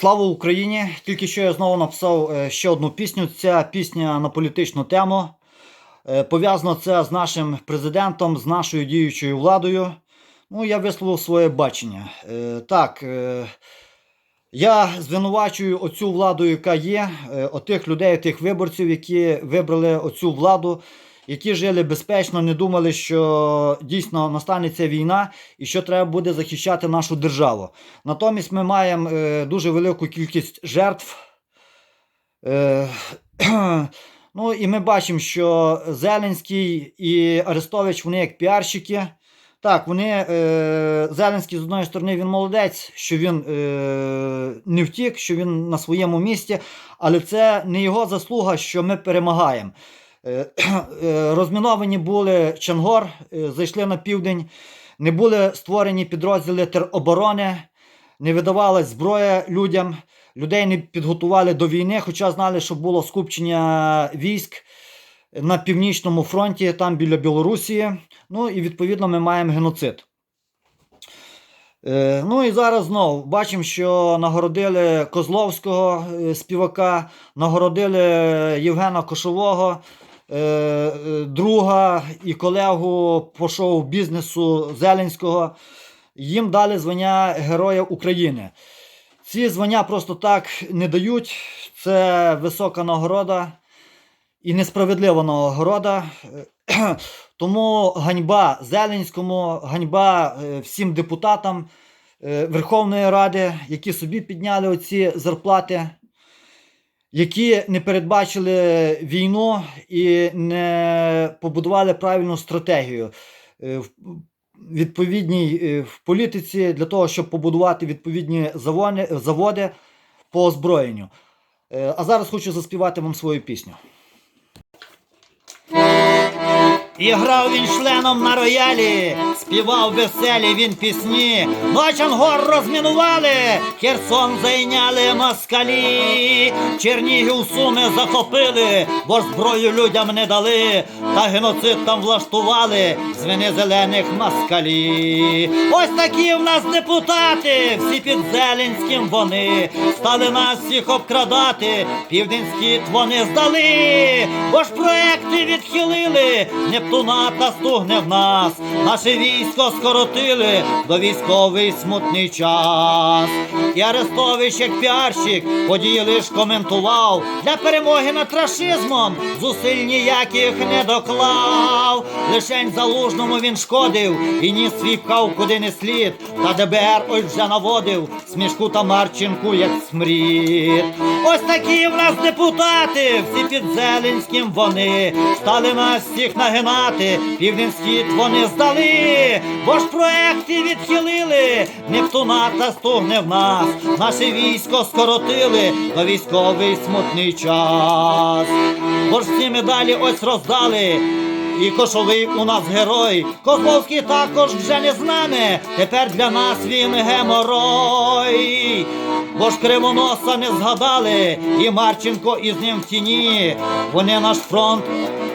Слава Україні! Тільки що я знову написав е, ще одну пісню. Ця пісня на політичну тему. Е, Пов'язано це з нашим президентом, з нашою діючою владою. Ну, я висловив своє бачення. Е, Так, я звинувачую оцю владу, яка є, отих людей, тих виборців, які вибрали оцю владу, які жили безпечно, не думали, що дійсно настанеться війна і що треба буде захищати нашу державу. Натомість ми маємо е, дуже велику кількість жертв. Е, ну і ми бачимо, що Зеленський і Арестович вони як піарщики. Так, вони е, Зеленський з одної сторони він молодець, що він е, не втік, що він на своєму місці, але це не його заслуга, що ми перемагаємо. Е, е, розміновані були Чангор, е, зайшли на південь, не були створені підрозділи тероборони, не видавалась зброя людям, людей не підготували до війни, хоча знали, що було скупчення військ на північному фронті, там біля Білорусі. Ну і відповідно ми маємо геноцид. Ну і зараз знову бачимо, що нагородили Козловського співака, нагородили Євгена Кошового, друга і колегу по шоу-бізнесу Зеленського. Їм дали звання Героя України. Ці звання просто так не дають. Це висока нагорода і несправедлива нагорода. Е, Тому ганьба Зеленському, ганьба е, всім депутатам е, Верховної Ради, які собі підняли оці зарплати, які не передбачили війну і не побудували правильну стратегію е, відповідній е, в політиці для того, щоб побудувати відповідні заводи, по озброєнню. Е, А зараз хочу заспівати вам свою пісню. І грав він членом на роялі, співав веселі він пісні. Ночан гор розмінували, Херсон зайняли москалі, Чернігів суми захопили, бо зброю людям не дали, та геноцид там влаштували з зелених москалі. Ось такі в нас депутати, всі під Зеленським вони стали нас всіх обкрадати, південь схід вони здали, бо ж проекти відхилили. Нептуна та стугне в нас, наше військо скоротили до військовий смутний час. І Арестович, як піарщик, події лиш коментував для перемоги над рашизмом зусиль ніяких не доклав. Лишень залужному він шкодив і ніс свій пхав куди не слід. Та ДБР ось вже наводив смішку та Марченку, як смрід. Ось такі в нас депутати, всі під Зеленським вони стали нас всіх нагинати, південь схід вони здали, бо ж проекти відхилили, Нептуна та стугне в нас, наше військо скоротили до військовий смутний час. Бо ж всі медалі ось роздали. І кошовий у нас герой, Козловський також вже не з нами. Тепер для нас він геморой. Бо ж кривоноса не згадали, і Марченко із ним в тіні. Вони наш фронт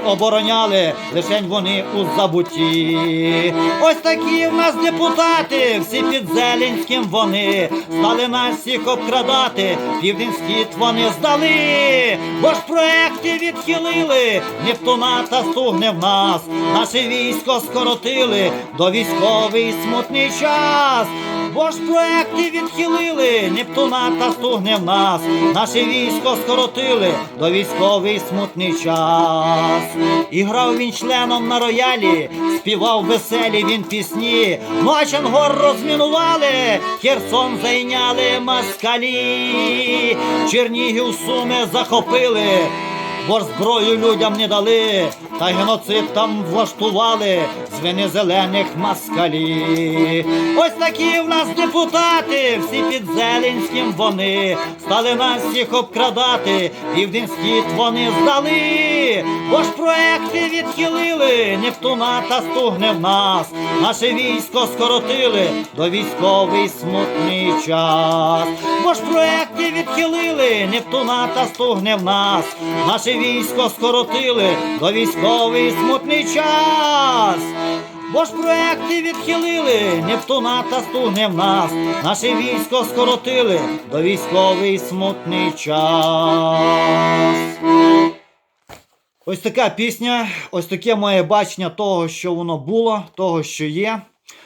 обороняли, лишень вони у забутті. Ось такі в нас депутати, всі під Зеленським вони стали нас всіх обкрадати, південь схід вони здали, бо ж проекти відхилили, Нептуна та стугне в нас, наше військо скоротили до військовий смутний час. Бо ж проекти відхилили, Нептуна та стугне в нас, наше військо скоротили до військовий смутний час. І грав він членом на роялі, співав веселі він пісні. Ночан гор розмінували, Херсон зайняли москалі, Чернігів суми захопили. Бо зброю людям не дали, та геноцид там влаштували з вини зелених москалі. Ось такі в нас депутати, всі під Зеленським вони стали нас всіх обкрадати, південь схід вони здали, бо ж проекти відхилили, Нептуна та стугне в нас, наше військо скоротили до військовий смутний час. Бо ж проекти відхилили, Нептуна та стугне в нас, наше військо скоротили до військовий смутний час. Бо ж проекти відхилили, Нептуна та стугне в нас, наше військо скоротили до військовий смутний час. Ось така пісня, ось таке моє бачення того, що воно було, того, що є.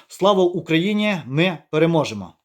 Слава Україні! Ми переможемо!